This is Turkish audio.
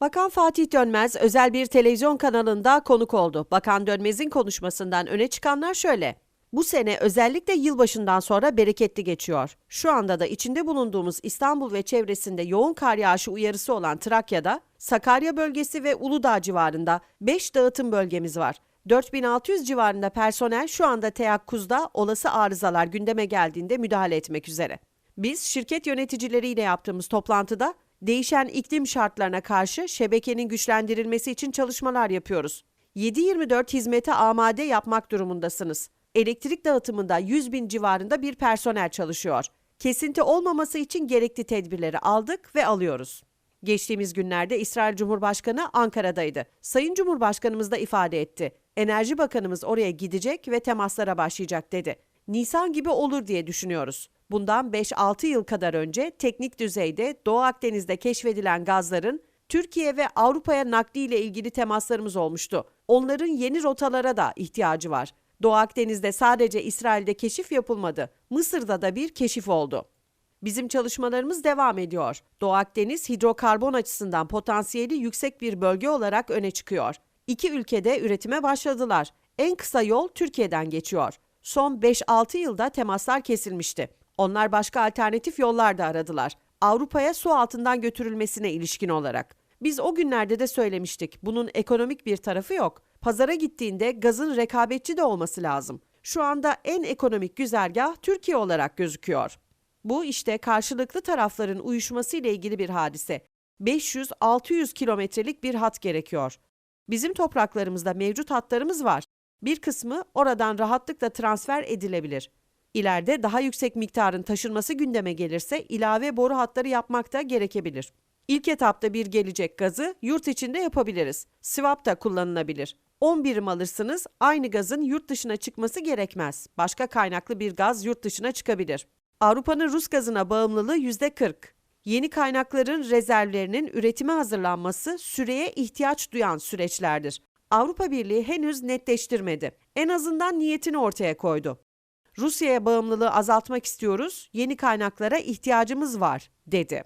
Bakan Fatih Dönmez özel bir televizyon kanalında konuk oldu. Bakan Dönmez'in konuşmasından öne çıkanlar şöyle. Bu sene özellikle yılbaşından sonra bereketli geçiyor. Şu anda da içinde bulunduğumuz İstanbul ve çevresinde yoğun kar yağışı uyarısı olan Trakya'da, Sakarya bölgesi ve Uludağ civarında 5 dağıtım bölgemiz var. 4600 civarında personel şu anda teyakkuzda olası arızalar gündeme geldiğinde müdahale etmek üzere. Biz şirket yöneticileriyle yaptığımız toplantıda değişen iklim şartlarına karşı şebekenin güçlendirilmesi için çalışmalar yapıyoruz. 7-24 hizmete amade yapmak durumundasınız. Elektrik dağıtımında 100 bin civarında bir personel çalışıyor. Kesinti olmaması için gerekli tedbirleri aldık ve alıyoruz. Geçtiğimiz günlerde İsrail Cumhurbaşkanı Ankara'daydı. Sayın Cumhurbaşkanımız da ifade etti. Enerji Bakanımız oraya gidecek ve temaslara başlayacak dedi. Nisan gibi olur diye düşünüyoruz. Bundan 5-6 yıl kadar önce teknik düzeyde Doğu Akdeniz'de keşfedilen gazların Türkiye ve Avrupa'ya nakliyle ilgili temaslarımız olmuştu. Onların yeni rotalara da ihtiyacı var. Doğu Akdeniz'de sadece İsrail'de keşif yapılmadı. Mısır'da da bir keşif oldu. Bizim çalışmalarımız devam ediyor. Doğu Akdeniz hidrokarbon açısından potansiyeli yüksek bir bölge olarak öne çıkıyor. İki ülkede üretime başladılar. En kısa yol Türkiye'den geçiyor. Son 5-6 yılda temaslar kesilmişti. Onlar başka alternatif yollar da aradılar. Avrupa'ya su altından götürülmesine ilişkin olarak. Biz o günlerde de söylemiştik. Bunun ekonomik bir tarafı yok. Pazara gittiğinde gazın rekabetçi de olması lazım. Şu anda en ekonomik güzergah Türkiye olarak gözüküyor. Bu işte karşılıklı tarafların uyuşması ile ilgili bir hadise. 500-600 kilometrelik bir hat gerekiyor. Bizim topraklarımızda mevcut hatlarımız var. Bir kısmı oradan rahatlıkla transfer edilebilir. İleride daha yüksek miktarın taşınması gündeme gelirse ilave boru hatları yapmak da gerekebilir. İlk etapta bir gelecek gazı yurt içinde yapabiliriz. Swap da kullanılabilir. 10 birim alırsınız aynı gazın yurt dışına çıkması gerekmez. Başka kaynaklı bir gaz yurt dışına çıkabilir. Avrupa'nın Rus gazına bağımlılığı %40. Yeni kaynakların rezervlerinin üretime hazırlanması süreye ihtiyaç duyan süreçlerdir. Avrupa Birliği henüz netleştirmedi. En azından niyetini ortaya koydu. Rusya'ya bağımlılığı azaltmak istiyoruz, yeni kaynaklara ihtiyacımız var, dedi.